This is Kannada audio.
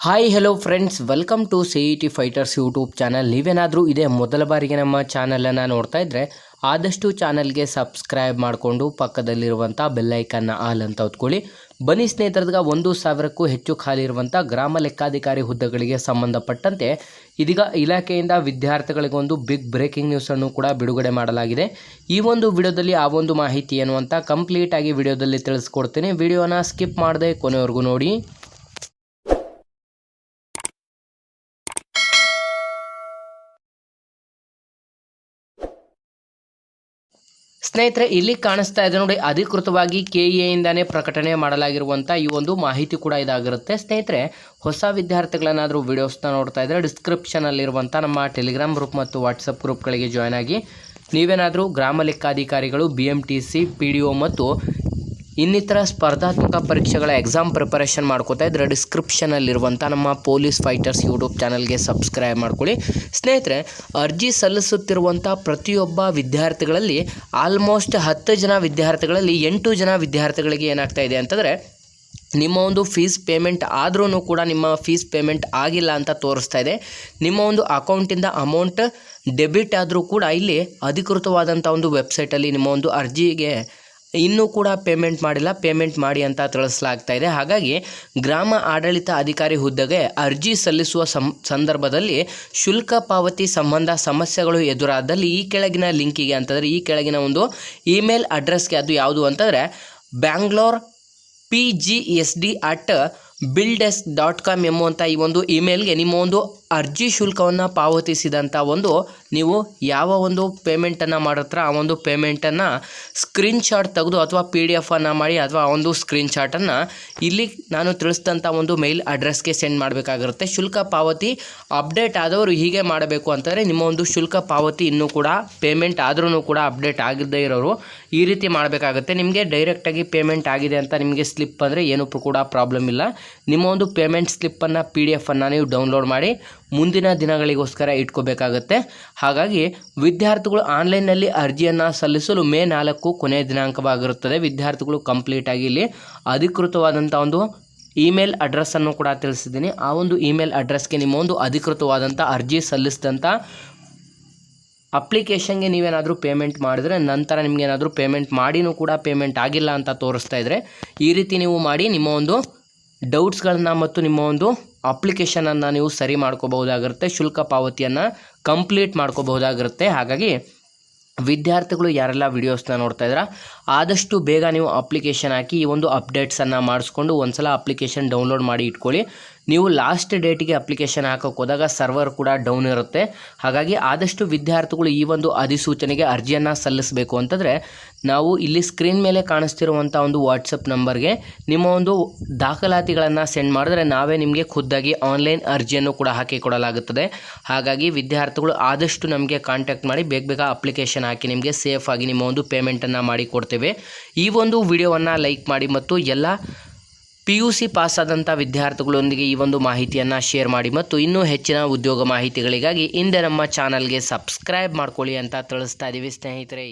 Hi hello friends welcome to C E T fighters YouTube channel ನೀವೇನಾದರೂ ಇದೇ ಮೊದಲ ಬಾರಿಗೆ ನಮ್ಮ ಚಾನಲನ್ನು ನೋಡ್ತಾ ಇದ್ದರೆ ಆದಷ್ಟು ಚಾನಲ್ಗೆ ಸಬ್ಸ್ಕ್ರೈಬ್ ಮಾಡಿಕೊಂಡು ಪಕ್ಕದಲ್ಲಿರುವಂಥ ಬೆಲ್ಲೈಕನ್ನ ಆಲ್ ಅಂತ ಹೊತ್ಕೊಳ್ಳಿ. ಬನ್ನಿ ಸ್ನೇಹಿತರದಾಗ, ಒಂದು ಸಾವಿರಕ್ಕೂ ಹೆಚ್ಚು ಖಾಲಿ ಇರುವಂಥ ಗ್ರಾಮ ಲೆಕ್ಕಾಧಿಕಾರಿ ಹುದ್ದೆಗಳಿಗೆ ಸಂಬಂಧಪಟ್ಟಂತೆ ಇದೀಗ ಇಲಾಖೆಯಿಂದ ವಿದ್ಯಾರ್ಥಿಗಳಿಗೊಂದು ಬಿಗ್ ಬ್ರೇಕಿಂಗ್ ನ್ಯೂಸನ್ನು ಕೂಡ ಬಿಡುಗಡೆ ಮಾಡಲಾಗಿದೆ. ಈ ಒಂದು ವಿಡಿಯೋದಲ್ಲಿ ಆ ಒಂದು ಮಾಹಿತಿ ಏನು ಅಂತ ಕಂಪ್ಲೀಟಾಗಿ ವಿಡಿಯೋದಲ್ಲಿ ತಿಳಿಸ್ಕೊಡ್ತೀನಿ. ವಿಡಿಯೋನ ಸ್ಕಿಪ್ ಮಾಡದೆ ಕೊನೆವರೆಗೂ ನೋಡಿ. ಸ್ನೇಹಿತರೆ, ಇಲ್ಲಿ ಕಾಣಿಸ್ತಾ ಇದೆ ನೋಡಿ, ಅಧಿಕೃತವಾಗಿ ಕೆ ಎಯಿಂದಾನೇ ಪ್ರಕಟಣೆ ಮಾಡಲಾಗಿರುವಂಥ ಈ ಒಂದು ಮಾಹಿತಿ ಕೂಡ ಇದಾಗಿರುತ್ತೆ. ಸ್ನೇಹಿತರೆ, ಹೊಸ ವಿದ್ಯಾರ್ಥಿಗಳನ್ನಾದರೂ ವಿಡಿಯೋಸ್ನ ನೋಡ್ತಾ ಇದ್ದರೆ ಡಿಸ್ಕ್ರಿಪ್ಷನಲ್ಲಿರುವಂಥ ನಮ್ಮ ಟೆಲಿಗ್ರಾಮ್ ಗ್ರೂಪ್ ಮತ್ತು ವಾಟ್ಸಪ್ ಗ್ರೂಪ್ಗಳಿಗೆ ಜಾಯ್ನ್ ಆಗಿ ನೀವೇನಾದರೂ ಗ್ರಾಮ ಲೆಕ್ಕಾಧಿಕಾರಿಗಳು B M T C P D O ಮತ್ತು ಇನ್ನಿತರ ಸ್ಪರ್ಧಾತ್ಮಕ ಪರೀಕ್ಷೆಗಳ ಎಕ್ಸಾಮ್ ಪ್ರಿಪರೇಷನ್ ಮಾಡ್ಕೋತಾ ಇದ್ರೆ ಡಿಸ್ಕ್ರಿಪ್ಷನಲ್ಲಿರುವಂಥ ನಮ್ಮ ಪೊಲೀಸ್ ಫೈಟರ್ಸ್ ಯೂಟ್ಯೂಬ್ ಚಾನಲ್ಗೆ ಸಬ್ಸ್ಕ್ರೈಬ್ ಮಾಡ್ಕೊಳ್ಳಿ. ಸ್ನೇಹಿತರೆ, ಅರ್ಜಿ ಸಲ್ಲಿಸುತ್ತಿರುವಂಥ ಪ್ರತಿಯೊಬ್ಬ ವಿದ್ಯಾರ್ಥಿಗಳಲ್ಲಿ ಆಲ್ಮೋಸ್ಟ್ ಹತ್ತು ಜನ ವಿದ್ಯಾರ್ಥಿಗಳಲ್ಲಿ ಎಂಟು ಜನ ವಿದ್ಯಾರ್ಥಿಗಳಿಗೆ ಏನಾಗ್ತಾ ಇದೆ ಅಂತಂದರೆ, ನಿಮ್ಮ ಒಂದು ಫೀಸ್ ಪೇಮೆಂಟ್ ಆದ್ರೂ ಕೂಡ ನಿಮ್ಮ ಫೀಸ್ ಪೇಮೆಂಟ್ ಆಗಿಲ್ಲ ಅಂತ ತೋರಿಸ್ತಾ ಇದೆ. ನಿಮ್ಮ ಒಂದು ಅಕೌಂಟಿಂದ ಅಮೌಂಟ್ ಡೆಬಿಟ್ ಆದರೂ ಕೂಡ ಇಲ್ಲಿ ಅಧಿಕೃತವಾದಂಥ ಒಂದು ವೆಬ್ಸೈಟಲ್ಲಿ ನಿಮ್ಮ ಒಂದು ಅರ್ಜಿಗೆ ಇನ್ನೂ ಕೂಡ ಪೇಮೆಂಟ್ ಮಾಡಿಲ್ಲ ಪೇಮೆಂಟ್ ಮಾಡಿ ಅಂತ ತಿಳಿಸಲಾಗ್ತಾ ಇದೆ. ಹಾಗಾಗಿ ಗ್ರಾಮ ಆಡಳಿತ ಅಧಿಕಾರಿ ಹುದ್ದೆಗೆ ಅರ್ಜಿ ಸಲ್ಲಿಸುವ ಸಂದರ್ಭದಲ್ಲಿ ಶುಲ್ಕ ಪಾವತಿ ಸಂಬಂಧ ಸಮಸ್ಯೆಗಳು ಎದುರಾದಲ್ಲಿ ಈ ಕೆಳಗಿನ ಲಿಂಕಿಗೆ ಅಂತಂದರೆ ಈ ಕೆಳಗಿನ ಒಂದು ಇಮೇಲ್ ಅಡ್ರೆಸ್ಗೆ ಅದು ಯಾವುದು ಅಂತಂದರೆ Bangalore P G S D at BillDesk dot com ಎಂಬುವಂಥ ಈ ಒಂದು ಇಮೇಲ್ಗೆ ನಿಮ್ಮ ಒಂದು ಅರ್ಜಿ ಶುಲ್ಕವನ್ನು ಪಾವತಿಸಿದಂಥ ಒಂದು, ನೀವು ಯಾವ ಒಂದು ಪೇಮೆಂಟನ್ನು ಮಾಡತ್ರ ಆ ಒಂದು ಪೇಮೆಂಟನ್ನು ಸ್ಕ್ರೀನ್ಶಾಟ್ ತೆಗೆದು ಅಥವಾ ಪಿ ಡಿ ಎಫನ್ನು ಮಾಡಿ ಅಥವಾ ಆ ಒಂದು ಸ್ಕ್ರೀನ್ಶಾಟನ್ನು ಇಲ್ಲಿ ನಾನು ತಿಳಿಸಿದಂಥ ಒಂದು ಮೇಲ್ ಅಡ್ರೆಸ್ಗೆ ಸೆಂಡ್ ಮಾಡಬೇಕಾಗಿರುತ್ತೆ. ಶುಲ್ಕ ಪಾವತಿ ಅಪ್ಡೇಟ್ ಆದವರು ಹೀಗೆ ಮಾಡಬೇಕು ಅಂತಂದರೆ ನಿಮ್ಮ ಒಂದು ಶುಲ್ಕ ಪಾವತಿ ಇನ್ನೂ ಕೂಡ ಪೇಮೆಂಟ್ ಆದ್ರೂ ಕೂಡ ಅಪ್ಡೇಟ್ ಆಗಿದ್ದೇ ಇರೋರು ಈ ರೀತಿ ಮಾಡಬೇಕಾಗುತ್ತೆ. ನಿಮಗೆ ಡೈರೆಕ್ಟಾಗಿ ಪೇಮೆಂಟ್ ಆಗಿದೆ ಅಂತ ನಿಮಗೆ ಸ್ಲಿಪ್ ಅಂದರೆ ಏನೂ ಕೂಡ ಪ್ರಾಬ್ಲಮ್ ಇಲ್ಲ. ನಿಮ್ಮ ಒಂದು ಪೇಮೆಂಟ್ ಸ್ಲಿಪ್ಪನ್ನು ಪಿ ಡಿ ಎಫನ್ನು ನೀವು ಡೌನ್ಲೋಡ್ ಮಾಡಿ ಮುಂದಿನ ದಿನಗಳಿಗೋಸ್ಕರ ಇಟ್ಕೋಬೇಕಾಗತ್ತೆ. ಹಾಗಾಗಿ ವಿದ್ಯಾರ್ಥಿಗಳು ಆನ್ಲೈನ್ನಲ್ಲಿ ಅರ್ಜಿಯನ್ನು ಸಲ್ಲಿಸಲು ಮೇ ನಾಲ್ಕು ಕೊನೆಯ ದಿನಾಂಕವಾಗಿರುತ್ತದೆ. ವಿದ್ಯಾರ್ಥಿಗಳು ಕಂಪ್ಲೀಟಾಗಿ ಇಲ್ಲಿ ಅಧಿಕೃತವಾದಂಥ ಒಂದು ಇಮೇಲ್ ಅಡ್ರೆಸ್ಸನ್ನು ಕೂಡ ತಿಳಿಸಿದ್ದೀನಿ. ಆ ಒಂದು ಇಮೇಲ್ ಅಡ್ರೆಸ್ಗೆ ನಿಮ್ಮ ಒಂದು ಅಧಿಕೃತವಾದಂಥ ಅರ್ಜಿ ಸಲ್ಲಿಸಿದಂಥ ಅಪ್ಲಿಕೇಶನ್ಗೆ ನೀವೇನಾದರೂ ಪೇಮೆಂಟ್ ಮಾಡಿದ್ರೆ ನಂತರ ನಿಮಗೇನಾದರೂ ಪೇಮೆಂಟ್ ಮಾಡಿನೂ ಕೂಡ ಪೇಮೆಂಟ್ ಆಗಿಲ್ಲ ಅಂತ ತೋರಿಸ್ತಾ ಇದ್ದರೆ ಈ ರೀತಿ ನೀವು ಮಾಡಿ ನಿಮ್ಮ ಒಂದು ಡೌಟ್ಸ್ಗಳನ್ನ ಮತ್ತು ನಿಮ್ಮ ಒಂದು ಅಪ್ಲಿಕೇಶನನ್ನು ನೀವು ಸರಿ ಮಾಡ್ಕೋಬಹುದಾಗಿರುತ್ತೆ, ಶುಲ್ಕ ಪಾವತಿಯನ್ನು ಕಂಪ್ಲೀಟ್ ಮಾಡ್ಕೋಬಹುದಾಗಿರುತ್ತೆ. ಹಾಗಾಗಿ ವಿದ್ಯಾರ್ಥಿಗಳು ಯಾರೆಲ್ಲ ವಿಡಿಯೋಸ್ನ ನೋಡ್ತಾ ಇದ್ದೀರಾ, ಆದಷ್ಟು ಬೇಗ ನೀವು ಅಪ್ಲಿಕೇಶನ್ ಹಾಕಿ ಈ ಒಂದು ಅಪ್ಡೇಟ್ಸನ್ನು ಮಾಡಿಸ್ಕೊಂಡು ಒಂದು ಸಲ ಅಪ್ಲಿಕೇಶನ್ ಡೌನ್ಲೋಡ್ ಮಾಡಿ ಇಟ್ಕೊಳ್ಳಿ. ನೀವು ಲಾಸ್ಟ್ ಡೇಟಿಗೆ ಅಪ್ಲಿಕೇಶನ್ ಹಾಕೋಕೆ ಹೋದಾಗ ಸರ್ವರ್ ಕೂಡ ಡೌನ್ ಇರುತ್ತೆ. ಹಾಗಾಗಿ ಆದಷ್ಟು ವಿದ್ಯಾರ್ಥಿಗಳು ಈ ಒಂದು ಅಧಿಸೂಚನೆಗೆ ಅರ್ಜಿಯನ್ನು ಸಲ್ಲಿಸಬೇಕು ಅಂತಂದರೆ ನಾವು ಇಲ್ಲಿ ಸ್ಕ್ರೀನ್ ಮೇಲೆ ಕಾಣಿಸ್ತಿರುವಂಥ ಒಂದು ವಾಟ್ಸಪ್ ನಂಬರ್ಗೆ ನಿಮ್ಮ ಒಂದು ದಾಖಲಾತಿಗಳನ್ನು ಸೆಂಡ್ ಮಾಡಿದ್ರೆ ನಾವೇ ನಿಮಗೆ ಖುದ್ದಾಗಿ ಆನ್ಲೈನ್ ಅರ್ಜಿಯನ್ನು ಕೂಡ ಹಾಕಿ ಕೊಡಲಾಗುತ್ತದೆ. ಹಾಗಾಗಿ ವಿದ್ಯಾರ್ಥಿಗಳು ಆದಷ್ಟು ನಮಗೆ ಕಾಂಟ್ಯಾಕ್ಟ್ ಮಾಡಿ ಬೇಗ ಬೇಗ ಅಪ್ಲಿಕೇಶನ್ ಹಾಕಿ ನಿಮಗೆ ಸೇಫ್ ಆಗಿ ನಿಮ್ಮ ಒಂದು ಪೇಮೆಂಟನ್ನು ಮಾಡಿಕೊಡ್ತೇವೆ. ಈ ಒಂದು ವಿಡಿಯೋವನ್ನು ಲೈಕ್ ಮಾಡಿ ಮತ್ತು ಎಲ್ಲ ಪಿ ಯು ಸಿ ಪಾಸಾದಂಥ ವಿದ್ಯಾರ್ಥಿಗಳೊಂದಿಗೆ ಈ ಒಂದು ಮಾಹಿತಿಯನ್ನು ಶೇರ್ ಮಾಡಿ ಮತ್ತು ಇನ್ನೂ ಹೆಚ್ಚಿನ ಉದ್ಯೋಗ ಮಾಹಿತಿಗಳಿಗಾಗಿ ಹಿಂದೆ ನಮ್ಮ ಚಾನಲ್ಗೆ ಸಬ್ಸ್ಕ್ರೈಬ್ ಮಾಡ್ಕೊಳ್ಳಿ ಅಂತ ತಿಳಿಸ್ತಾ ಇದ್ದೀವಿ ಸ್ನೇಹಿತರೆ.